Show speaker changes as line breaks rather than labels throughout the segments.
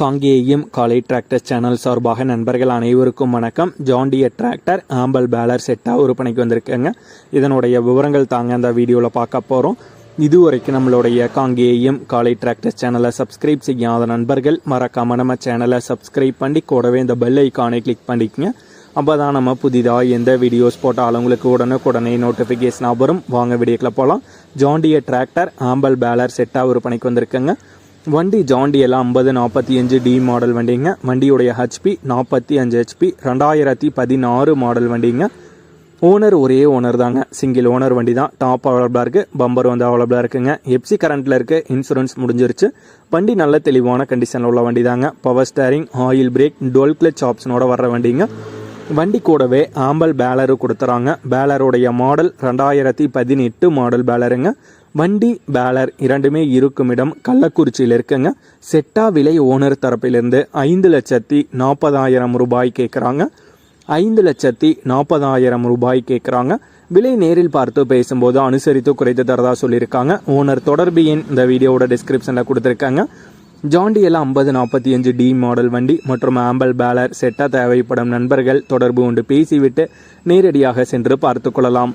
காங்கேயம் காலை tractor channel சார்பாக நண்பர்கள் அனைவருக்கும் வணக்கம். ஜாண்டிய டிராக்டர் ஆம்பல் பேலர் செட்டாக விற்பனைக்கு வந்திருக்கேங்க. இதனுடைய விவரங்கள் தாங்க அந்த வீடியோவில் பார்க்க போகிறோம் இதுவரைக்கும் நம்மளுடைய காங்கேயம் காலை டிராக்டர் சேனலை சப்ஸ்கிரைப் செய்யாத நண்பர்கள் மறக்காம நம்ம சேனலை சப்ஸ்கிரைப் பண்ணி கூடவே இந்த பெல் ஐக்கானை கிளிக் பண்ணிக்கங்க. அப்போ தான் நம்ம புதிதாக எந்த வீடியோஸ் போட்டாலும் உங்களுக்கு உடனுக்குடனே நோட்டிஃபிகேஷனாக வரும். வாங்க வீடியோக்கில் போகலாம் ஜாண்டிய டிராக்டர் ஆம்பல் பேலர் செட்டாக விற்பனைக்கு வந்திருக்கேங்க. வண்டி ஜாண்டி எல்லாம் ஐம்பது நாற்பத்தி அஞ்சு டி மாடல் வண்டிங்க. வண்டியுடைய ஹெச்பி நாற்பத்தி அஞ்சு ஹெச்பி ரெண்டாயிரத்தி பதினாறு மாடல் வண்டிங்க. ஓனர் ஒரே ஓனர் தாங்க. சிங்கிள் ஓனர் வண்டி தான் டாப் அவைலபிளாக இருக்குது பம்பர் வந்து அவைலபிளாக இருக்குங்க. எப்சி கரண்ட்டில் இருக்குது இன்சூரன்ஸ் முடிஞ்சிருச்சு. வண்டி நல்ல தெளிவான கண்டிஷனில் உள்ள வண்டி தாங்க power steering oil brake dual clutch ஆப்ஷனோட வர்ற வண்டிங்க. வண்டி கூடவே ஆம்பல் பேலரு கொடுத்துறாங்க. பேலருடைய மாடல் ரெண்டாயிரத்தி பதினெட்டு மாடல் பேலருங்க வண்டி பேலர் இரண்டுமே இருக்கும் இடம் கள்ளக்குறிச்சியில் இருக்குங்க. செட்டா விலை ஓனர் தரப்பிலிருந்து ஐந்து லட்சத்தி நாற்பதாயிரம் ரூபாய் கேட்குறாங்க. ஐந்து லட்சத்தி நாற்பதாயிரம் ரூபாய் கேட்குறாங்க. விலை நேரில் பார்த்து பேசும்போது அனுசரித்து குறைத்து தரதா சொல்லியிருக்காங்க. ஓனர் தொடர்பு எண் இந்த வீடியோவோட டிஸ்கிரிப்ஷனில் கொடுத்துருக்காங்க. ஜாண்டியெல்லாம் ஐம்பது நாற்பத்தி அஞ்சு டி மாடல் வண்டி மற்றும் ஆம்பல் பேலர் செட்டா தேவைப்படும் நண்பர்கள் தொடர்பு கொண்டு பேசிவிட்டு நேரடியாக சென்று பார்த்து கொள்ளலாம்.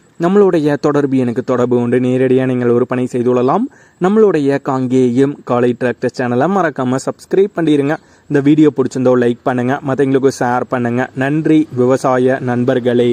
நம்மளுடைய தொடர்பு எனக்கு தொடர்பு உண்டு. நேரடியாக நீங்கள் ஒரு பணி செய்து கொள்ளலாம். நம்மளுடைய காங்கேயம் காலை டிராக்டர் சேனலை மறக்காமல் சப்ஸ்கிரைப் பண்ணிடுங்க இந்த வீடியோ பிடிச்சிருந்தோ லைக் பண்ணுங்கள் மற்றவங்களுக்கு ஷேர் பண்ணுங்கள் நன்றி. விவசாய நண்பர்களே.